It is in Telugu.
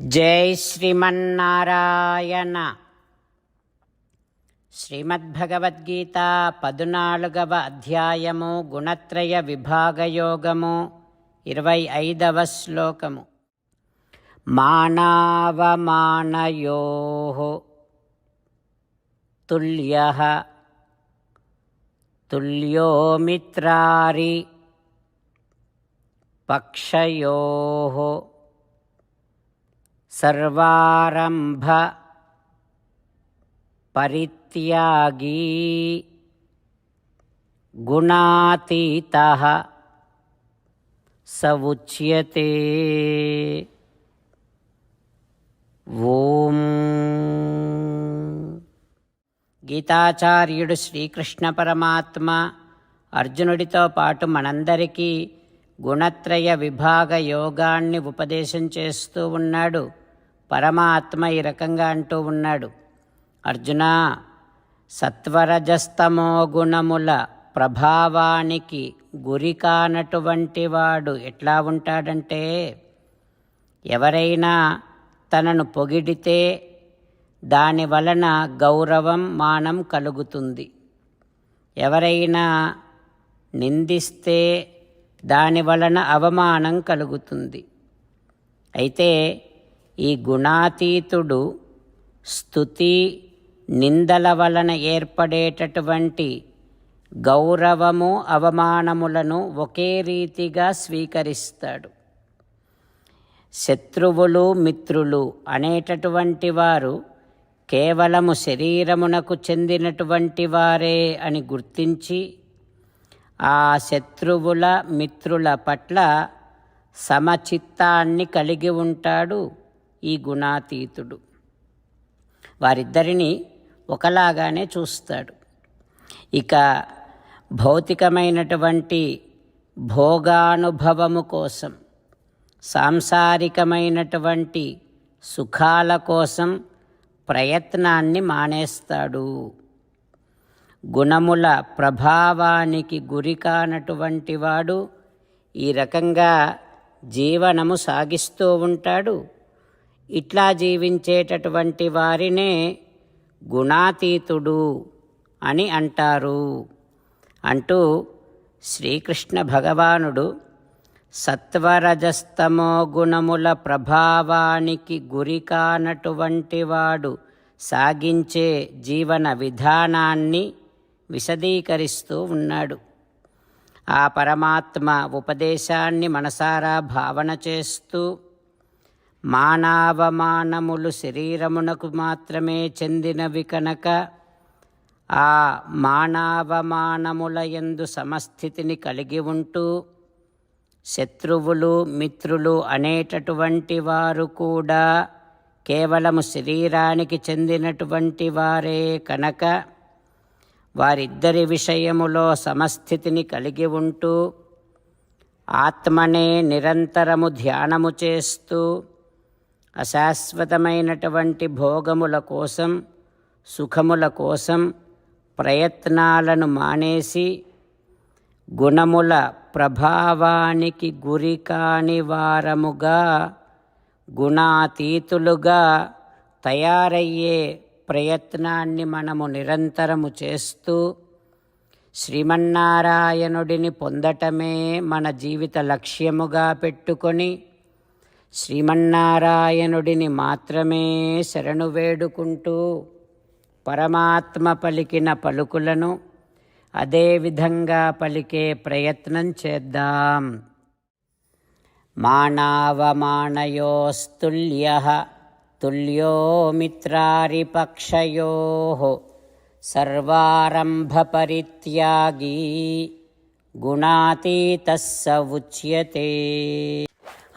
జై శ్రీమన్నారాయణ. శ్రీమద్భగవద్గీత పదునాలుగవ అధ్యాయము గుణత్రయ విభాగయోగము ఇరవై ఐదవ శ్లోకము. మానవమానయో తుల్య తుల్యో మిత్రారి పక్షయో సర్వారంభ పరిత్యాగీ గుణాతీత స ఉచ్యతే ఓం. గీతాచార్యుడు శ్రీకృష్ణ పరమాత్మ అర్జునుడితో పాటు మనందరికీ గుణత్రయ విభాగ యోగాన్ని ఉపదేశం చేస్తూ ఉన్నాడు. పరమాత్మ ఈ రకంగా అంటూ ఉన్నాడు. అర్జున సత్వరజస్తమో గుణముల ప్రభావానికి గురి కానటువంటి వాడు ఎట్లా ఉంటాడంటే ఎవరైనా తనను పొగిడితే దాని వలన గౌరవం మానం కలుగుతుంది. ఎవరైనా నిందిస్తే దాని వలన అవమానం కలుగుతుంది. అయితే ఈ గుణాతీతుడు స్థుతి నిందల వలన ఏర్పడేటటువంటి గౌరవము అవమానములను ఒకే రీతిగా స్వీకరిస్తాడు. శత్రువులు మిత్రులు అనేటటువంటి వారు కేవలము శరీరమునకు చెందినటువంటి వారే అని గుర్తించి ఆ శత్రువుల మిత్రుల పట్ల సమచిత్తాన్ని కలిగి ఉంటాడు. ఈ గుణాతీతుడు. వారిద్దరిని ఒకలాగానే చూస్తాడు. ఇక భౌతికమైనటువంటి భోగానుభవము కోసం సాంసారికమైనటువంటి సుఖాల కోసం ప్రయత్నాన్ని మానేస్తాడు. గుణముల ప్రభావానికి గురి కానటువంటి వాడు ఈ రకంగా జీవనము సాగిస్తూ ఉంటాడు. ఇట్లా జీవించేటటువంటి వారినే గుణాతీతుడు అని అంటారు. అంటూ శ్రీకృష్ణ భగవానుడు సత్వరజస్తమో గుణముల ప్రభావానికి గురి కానటువంటి వాడు సాగించే జీవన విధానాన్ని విశదీకరిస్తూ ఉన్నాడు. ఆ పరమాత్మ ఉపదేశాన్ని మనసారా భావన చేస్తూ మానవమానములు శరీరమునకు మాత్రమే చెందినవి కనుక ఆ మానవమానముల యందు సమస్థితిని కలిగి ఉంటూ శత్రువులు మిత్రులు అనేటటువంటి వారు కూడా కేవలము శరీరానికి చెందినటువంటి వారే కనుక వారిద్దరి విషయములో సమస్థితిని కలిగి ఉంటూ ఆత్మనే నిరంతరము ధ్యానము చేస్తూ అశాశ్వతమైనటువంటి భోగముల కోసం సుఖముల కోసం ప్రయత్నాలను మానేసి గుణముల ప్రభావానికి గురి కాని వారముగా గుణాతీతులుగా తయారయ్యే ప్రయత్నాన్ని మనము నిరంతరము చేస్తూ శ్రీమన్నారాయణుడిని పొందటమే మన జీవిత లక్ష్యముగా పెట్టుకొని శ్రీమన్నారాయణుడిని మాత్రమే శరణు వేడుకుంటూ పరమాత్మ పలికిన పలుకులను అదేవిధంగా పలికే ప్రయత్నం చేద్దాం. మానవమానయోస్తుల్య తుల్యో మిత్రారిపక్షయో సర్వారంభపరిత్యాగీ గుణాతీత ఉచ్యతే.